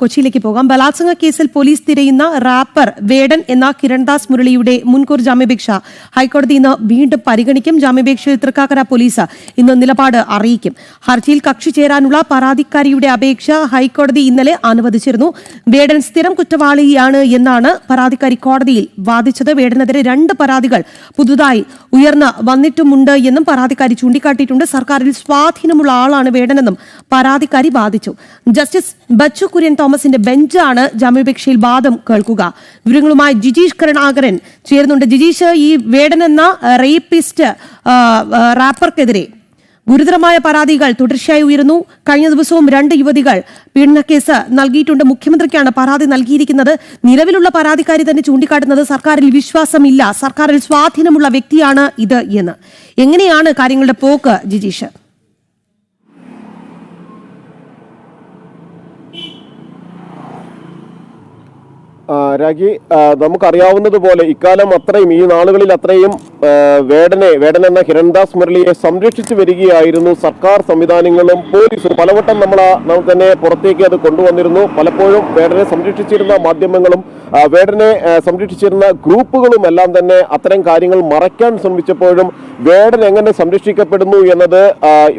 കൊച്ചിയിലേക്ക് പോകാം. ബലാത്സംഗ കേസിൽ പോലീസ് തിരയുന്ന റാപ്പർ വേടൻ എന്ന കിരൺദാസ് മുരളിയുടെ മുൻകൂർ ജാമ്യപേക്ഷ ഹൈക്കോടതി ഇന്ന് വീണ്ടും പരിഗണിക്കും. ജാമ്യാപേക്ഷയിൽ തൃക്കാക്കര പോലീസ് ഇന്ന് നിലപാട് അറിയിക്കും. ഹർജിയിൽ കക്ഷി ചേരാനുള്ള പരാതിക്കാരിയുടെ അപേക്ഷ ഹൈക്കോടതി ഇന്നലെ അനുവദിച്ചിരുന്നു. വേടൻ സ്ഥിരം കുറ്റവാളിയാണ് എന്നാണ് പരാതിക്കാരി കോടതിയിൽ വാദിച്ചത്. വേടനെതിരെ രണ്ട് പരാതികൾ പുതുതായി ഉയർന്ന് വന്നിട്ടുമുണ്ട് എന്നും പരാതിക്കാരി ചൂണ്ടിക്കാട്ടിയിട്ടുണ്ട്. സർക്കാരിൽ സ്വാധീനമുള്ള ആളാണ് വേടനെന്നും പരാതിക്കാരി വാദിച്ചു. ജസ്റ്റിസ് ബച്ചു കുര്യൻ തോമസിന്റെ ബെഞ്ചാണ് ജാമ്യാപേക്ഷയിൽ വാദം കേൾക്കുക. വിവരങ്ങളുമായി ജിജീഷ് കരുണാകരൻ ചേരുന്നുണ്ട്. ജിജീഷ് ഈ വേടൻ എന്ന റേപ്പിസ്റ്റ് റാപ്പർക്കെതിരെ ഗുരുതരമായ പരാതികൾ തുടർച്ചയായി ഉയരുന്നു. കഴിഞ്ഞ ദിവസവും രണ്ട് യുവതികൾ പീഡനക്കേസ് നൽകിയിട്ടുണ്ട്. മുഖ്യമന്ത്രിക്കാണ് പരാതി നൽകിയിരിക്കുന്നത്. നിലവിലുള്ള പരാതിക്കാരി തന്നെ ചൂണ്ടിക്കാട്ടുന്നത് സർക്കാരിൽ വിശ്വാസമില്ല. സർക്കാരിൽ സ്വാധീനമുള്ള വ്യക്തിയാണ് ഇത് എന്ന്. എങ്ങനെയാണ് കാര്യങ്ങളുടെ പോക്ക് ജിജീഷ് ആ, രാഖി നമുക്കറിയാവുന്നതുപോലെ ഇക്കാലം അത്രയും ഈ നാളുകളിൽ അത്രയും വേടനെ വേടൻ എന്ന ഹിരൺദാസ് മുരളിയെ സംരക്ഷിച്ചു വരികയായിരുന്നു സർക്കാർ സംവിധാനങ്ങളും പോലീസും. പലവട്ടം നമ്മൾ തന്നെ പുറത്തേക്ക് അത് കൊണ്ടുവന്നിരുന്നു. പലപ്പോഴും വേടനെ സംരക്ഷിച്ചിരുന്ന മാധ്യമങ്ങളും വേടനെ സംരക്ഷിച്ചിരുന്ന ഗ്രൂപ്പുകളും എല്ലാം തന്നെ അത്തരം കാര്യങ്ങൾ മറയ്ക്കാൻ ശ്രമിച്ചപ്പോഴും വേടൻ എങ്ങനെ സംരക്ഷിക്കപ്പെടുന്നു എന്നത്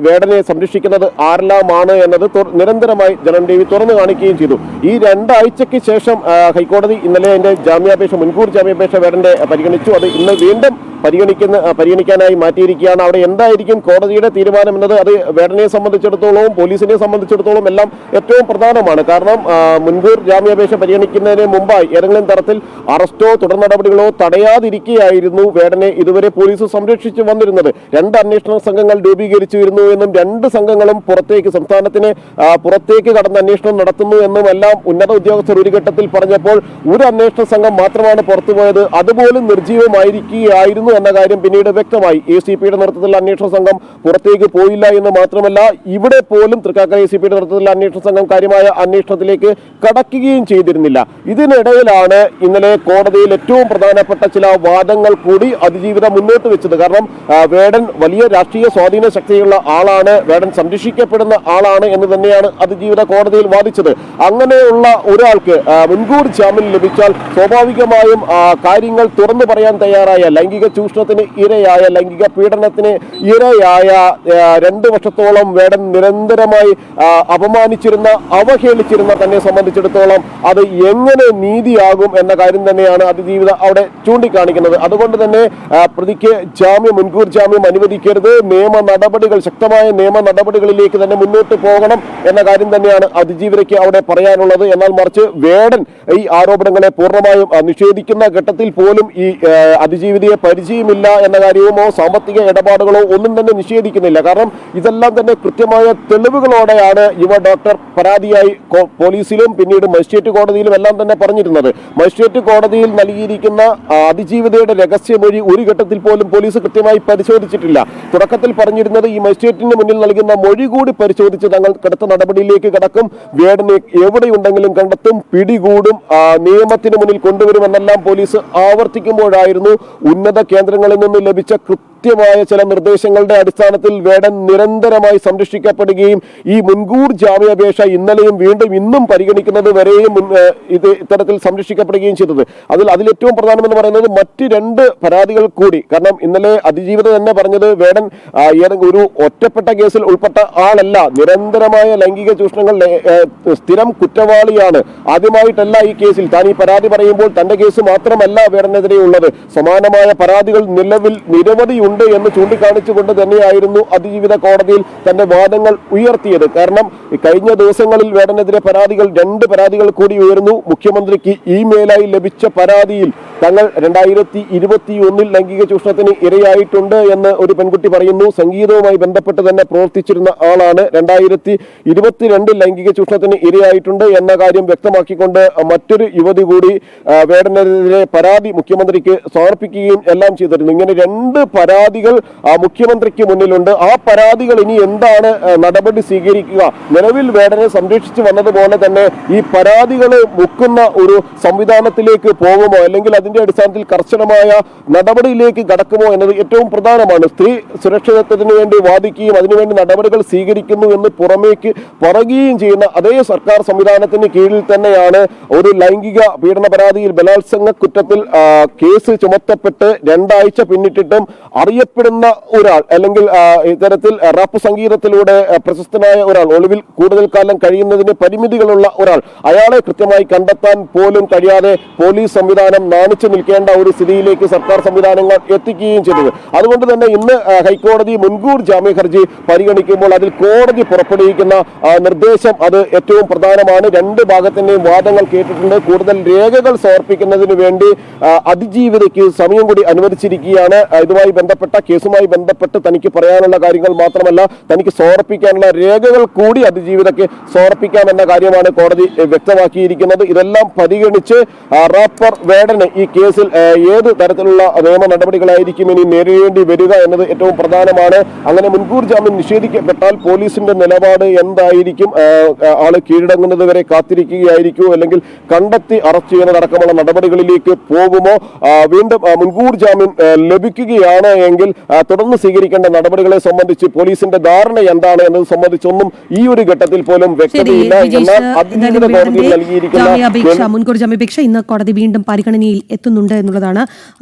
വേടനെ സംരക്ഷിക്കുന്നത് ആരെല്ലാമാണ് എന്നത് നിരന്തരമായി ജനം ടി വി തുറന്നു കാണിക്കുകയും ചെയ്തു. ഈ രണ്ടാഴ്ചയ്ക്ക് ശേഷം ഹൈക്കോടതി ഇന്നലെ അതിന്റെ ജാമ്യാപേക്ഷ മുൻകൂർ ജാമ്യാപേക്ഷ വേടന്റെ പരിഗണിച്ചു. അത് ഇന്ന് വീണ്ടും പരിഗണിക്കുന്ന പരിഗണിക്കാനായി മാറ്റിയിരിക്കുകയാണ്. അവിടെ എന്തായിരിക്കും കോടതിയുടെ തീരുമാനം എന്നത്? അത് വേടനെ സംബന്ധിച്ചിടത്തോളവും പോലീസിനെ സംബന്ധിച്ചിടത്തോളം എല്ലാം ഏറ്റവും പ്രധാനമാണ്. കാരണം മുൻകൂർ ജാമ്യാപേക്ഷ പരിഗണിക്കുന്നതിന് മുമ്പായി ഏതെങ്കിലും തരത്തിൽ അറസ്റ്റോ തുടർ നടപടികളോ തടയാതിരിക്കുകയായിരുന്നു വേടനെ ഇതുവരെ പോലീസ് സംരക്ഷിച്ചു വന്നിരുന്നത്. രണ്ട് അന്വേഷണ സംഘങ്ങൾ രൂപീകരിച്ചു വരുന്നു എന്നും രണ്ട് സംഘങ്ങളും പുറത്തേക്ക് സംസ്ഥാനത്തിന് പുറത്തേക്ക് കടന്ന് അന്വേഷണം നടത്തുന്നു എന്നും എല്ലാം ഉന്നത ഉദ്യോഗസ്ഥർ ഒരു ഘട്ടത്തിൽ പറഞ്ഞപ്പോൾ ഒരു അന്വേഷണ സംഘം മാത്രമാണ് പുറത്തുപോയത്. അതുപോലും നിർജീവമായിരിക്കുകയായിരുന്നു എന്ന കാര്യം പിന്നീട് വ്യക്തമായി. എ സി പിയുടെ നേതൃത്വത്തിലുള്ള അന്വേഷണ സംഘം പുറത്തേക്ക് പോയില്ല എന്ന് മാത്രമല്ല ഇവിടെ പോലും തൃക്കാക്കര എ സി പിയുടെ നേതൃത്വത്തിലുള്ള അന്വേഷണ സംഘം കാര്യമായ അന്വേഷണത്തിലേക്ക് കടക്കുകയും ചെയ്തിരുന്നില്ല. ഇതിനിടയിലാണ് ഇന്നലെ കോടതിയിൽ ഏറ്റവും പ്രധാനപ്പെട്ട ചില വാദങ്ങൾ കൂടി അതിജീവിതം മുന്നോട്ട് വെച്ചത്. കാരണം വേടൻ വലിയ രാഷ്ട്രീയ സ്വാധീന ശക്തിയുള്ള ആളാണ് വേടൻ സംരക്ഷിക്കപ്പെടുന്ന ആളാണ് എന്ന് തന്നെയാണ് അതിജീവിത കോടതിയിൽ വാദിച്ചത്. അങ്ങനെയുള്ള ഒരാൾക്ക് മുൻകൂർ ജാമ്യം ലഭിച്ചാൽ സ്വാഭാവികമായും കാര്യങ്ങൾ തുറന്നു പറയാൻ തയ്യാറായ. ലൈംഗിക ചൂഷണത്തിന് ഇരയായ ലൈംഗിക പീഡനത്തിന് ഇരയായ രണ്ടു വർഷത്തോളം വേടൻ നിരന്തരമായി അപമാനിച്ചിരുന്ന അവഹേളിച്ചിരുന്ന തന്നെ സംബന്ധിച്ചിടത്തോളം അത് എങ്ങനെ നീതിയാകും എന്ന കാര്യം തന്നെയാണ് അതിജീവിത അവിടെ ചൂണ്ടിക്കാണിക്കുന്നത്. അതുകൊണ്ട് തന്നെ പ്രതിക്ക് ജാമ്യം മുൻകൂർ ജാമ്യം അനുവദിക്കരുത്. നിയമ നടപടികൾ ശക്തമായ നിയമ നടപടികളിലേക്ക് തന്നെ മുന്നോട്ട് പോകണം എന്ന കാര്യം തന്നെയാണ് അതിജീവിതയ്ക്ക് അവിടെ പറയാനുള്ളത്. എന്നാൽ മറിച്ച് വേടൻ ഈ ആരോപണങ്ങളെ പൂർണമായും നിഷേധിക്കുന്ന ഘട്ടത്തിൽ പോലും ഈ അതിജീവിതയെ അതിജീവിതയെ പരിചയമില്ല എന്ന കാര്യവുമോ സാമ്പത്തിക ഇടപാടുകളോ ഒന്നും തന്നെ നിഷേധിക്കുന്നില്ല. കാരണം ഇതെല്ലാം തന്നെ കൃത്യമായ തെളിവുകളോടെയാണ് യുവ ഡോക്ടർ പരാതിയായി പോലീസിലും പിന്നീട് മജിസ്ട്രേറ്റ് കോടതിയിലും എല്ലാം തന്നെ പറഞ്ഞിരുന്നത്. മജിസ്ട്രേറ്റ് കോടതിയിൽ നൽകിയിരിക്കുന്ന അതിജീവിതയുടെ രഹസ്യമൊഴി ഒരു ഘട്ടത്തിൽ പോലും പോലീസ് കൃത്യമായി പരിശോധിച്ചിട്ടില്ല. തുടക്കത്തിൽ പറഞ്ഞിരുന്നത് ഈ മജിസ്ട്രേറ്റിന് മുന്നിൽ നൽകുന്ന മൊഴി കൂടി പരിശോധിച്ച് തങ്ങൾ കടുത്ത നടപടിയിലേക്ക് കടക്കും. വേടനെ എവിടെയുണ്ടെങ്കിലും കണ്ടെത്തും പിടികൂടും നിയമത്തിന് മുന്നിൽ കൊണ്ടുവരുമെന്നെല്ലാം പോലീസ് ആവർത്തിക്കുമ്പോഴായിരുന്നു ഉന്നത കേന്ദ്രങ്ങളിൽ നിന്നും ലഭിച്ച കൃത്യമായ ചില നിർദ്ദേശങ്ങളുടെ അടിസ്ഥാനത്തിൽ വേടൻ നിരന്തരമായി സംരക്ഷിക്കപ്പെടുകയും ഈ മുൻകൂർ ജാമ്യാപേക്ഷ ഇന്നലെയും വീണ്ടും ഇന്നും പരിഗണിക്കുന്നത് വരെയും ഇത് ഇത്തരത്തിൽ സംരക്ഷിക്കപ്പെടുകയും ചെയ്തത്. അതിൽ അതിലേറ്റവും പ്രധാനമെന്ന് പറയുന്നത് മറ്റ് രണ്ട് പരാതികൾ കൂടി. കാരണം ഇന്നലെ അതിജീവിത തന്നെ പറഞ്ഞത് വേടൻ ഒരു ഒറ്റപ്പെട്ട കേസിൽ ഉൾപ്പെട്ട ആളല്ല. നിരന്തരമായ ലൈംഗിക ചൂഷണങ്ങൾ സ്ഥിരം കുറ്റവാളിയാണ്. ആദ്യമായിട്ടല്ല ഈ കേസിൽ. താൻ ഈ പരാതി പറയുമ്പോൾ തന്റെ കേസ് മാത്രമല്ല വേടനെതിരെ ഉള്ളത് സമാനമായ പരാതികൾ നിലവിൽ നിരവധിയുണ്ട് എന്ന് ചൂണ്ടിക്കാണിച്ചുകൊണ്ട് തന്നെയായിരുന്നു അതിജീവിത കോടതിയിൽ തന്റെ വാദങ്ങൾ ഉയർത്തിയത്. കാരണം കഴിഞ്ഞ ദിവസങ്ങളിൽ വേടനെതിരെ പരാതികൾ രണ്ട് പരാതികൾ കൂടി ഉയർന്നു. മുഖ്യമന്ത്രിക്ക് ഇമെയിലായി ലഭിച്ച പരാതിയിൽ തങ്ങൾ രണ്ടായിരത്തി ഇരുപത്തി ഒന്നിൽ ലൈംഗിക ചൂഷണത്തിന് ഇരയായിട്ടുണ്ട് എന്ന് ഒരു പെൺകുട്ടി പറയുന്നു. സംഗീതവുമായി ബന്ധപ്പെട്ട് തന്നെ പ്രവർത്തിച്ചിരുന്ന ആളാണ്. രണ്ടായിരത്തി ഇരുപത്തിരണ്ടിൽ ലൈംഗിക ചൂഷണത്തിന് ഇരയായിട്ടുണ്ട് എന്ന കാര്യം വ്യക്തമാക്കിക്കൊണ്ട് മറ്റൊരു യുവതി കൂടി വേടനെതിരെ പരാതി മുഖ്യമന്ത്രിക്ക് സമർപ്പിക്കുകയും എല്ലാം ചെയ്തിരുന്നു. ഇങ്ങനെ രണ്ട് പരാതി പരാതികൾ മുഖ്യമന്ത്രിക്ക് മുന്നിലുണ്ട്. ആ പരാതികൾ ഇനി എന്താണ് നടപടി സ്വീകരിക്കുക? നിലവിൽ വേടനെ സംരക്ഷിച്ചു വന്നതുപോലെ തന്നെ ഈ പരാതികൾ മുക്കുന്ന ഒരു സംവിധാനത്തിലേക്ക് പോകുമോ? അല്ലെങ്കിൽ അതിന്റെ അടിസ്ഥാനത്തിൽ കർശനമായ നടപടിയിലേക്ക് കടക്കുമോ എന്നത് ഏറ്റവും പ്രധാനമാണ്. സ്ത്രീ സുരക്ഷിതത്വത്തിന് വേണ്ടി വാദിക്കുകയും അതിനുവേണ്ടി നടപടികൾ സ്വീകരിക്കുന്നു എന്ന് പുറമേക്ക് പറയുകയും ചെയ്യുന്ന അതേ സർക്കാർ സംവിധാനത്തിന് കീഴിൽ തന്നെയാണ് ഒരു ലൈംഗിക പീഡന പരാതിയിൽ ബലാത്സംഗ കുറ്റത്തിൽ കേസ് ചുമത്തപ്പെട്ട് രണ്ടാഴ്ച പിന്നിട്ടിട്ടും അറിയപ്പെടുന്ന ഒരാൾ അല്ലെങ്കിൽ ഇത്തരത്തിൽ റാപ്പ് സംഗീതത്തിലൂടെ പ്രശസ്തനായ ഒരാൾ ഒളിവിൽ കൂടുതൽ കാലം കഴിയുന്നതിന് പരിമിതികളുള്ള ഒരാൾ അയാളെ കൃത്യമായി കണ്ടെത്താൻ പോലും കഴിയാതെ പോലീസ് സംവിധാനം നാണിച്ചു നിൽക്കേണ്ട ഒരു സ്ഥിതിയിലേക്ക് സർക്കാർ സംവിധാനങ്ങൾ എത്തിക്കുകയും ചെയ്തത്. അതുകൊണ്ട് തന്നെ ഇന്ന് ഹൈക്കോടതി മുൻകൂർ ജാമ്യ ഹർജി പരിഗണിക്കുമ്പോൾ അതിൽ കോടതി പുറപ്പെടുവിക്കുന്ന നിർദ്ദേശം അത് ഏറ്റവും പ്രധാനമാണ്. രണ്ട് ഭാഗത്തിന്റെയും വാദങ്ങൾ കേട്ടിട്ടുണ്ട്. കൂടുതൽ രേഖകൾ സമർപ്പിക്കുന്നതിന് വേണ്ടി അതിജീവിതയ്ക്ക് സമയം കൂടി അനുവദിച്ചിരിക്കുകയാണ്. ഇതുമായി ബന്ധപ്പെട്ട കേസുമായി ബന്ധപ്പെട്ട് തനിക്ക് പറയാനുള്ള കാര്യങ്ങൾ മാത്രമല്ല തനിക്ക് സമർപ്പിക്കാനുള്ള രേഖകൾ കൂടി അതിജീവിതയ്ക്ക് സമർപ്പിക്കാമെന്ന കാര്യമാണ് കോടതി വ്യക്തമാക്കിയിരിക്കുന്നത്. ഇതെല്ലാം പരിഗണിച്ച് റാപ്പർ വേടന് ഈ കേസിൽ ഏത് തരത്തിലുള്ള നിയമ നടപടികളായിരിക്കും ഇനി നേരിടേണ്ടി വരിക എന്നത് ഏറ്റവും പ്രധാനമാണ്. അങ്ങനെ മുൻകൂർ ജാമ്യം നിഷേധിക്കപ്പെട്ടാൽ പോലീസിന്റെ നിലപാട് എന്തായിരിക്കും? ആൾ കീഴടങ്ങുന്നത് വരെ കാത്തിരിക്കുകയായിരിക്കുമോ അല്ലെങ്കിൽ കണ്ടെത്തി അറസ്റ്റ് ചെയ്യുന്നതടക്കമുള്ള നടപടികളിലേക്ക് പോകുമോ? വീണ്ടും മുൻകൂർ ജാമ്യം ലഭിക്കുകയാണ് എങ്കിൽ തുടർന്ന് സ്വീകരിക്കേണ്ട നടപടികളെ സംബന്ധിച്ച് പോലീസിന്റെ ധാരണ എന്താണ് എന്നത് സംബന്ധിച്ചൊന്നും ഈ ഒരു ഘട്ടത്തിൽ പോലും വ്യക്തതയില്ല എന്നാൽ കോടതിയിൽ നൽകിയിരിക്കുന്ന മുൻകൂർ ജാമ്യാപേക്ഷ ഇന്ന് കോടതി വീണ്ടും പരിഗണനയിൽ എത്തുന്നുണ്ട് എന്നുള്ളതാണ്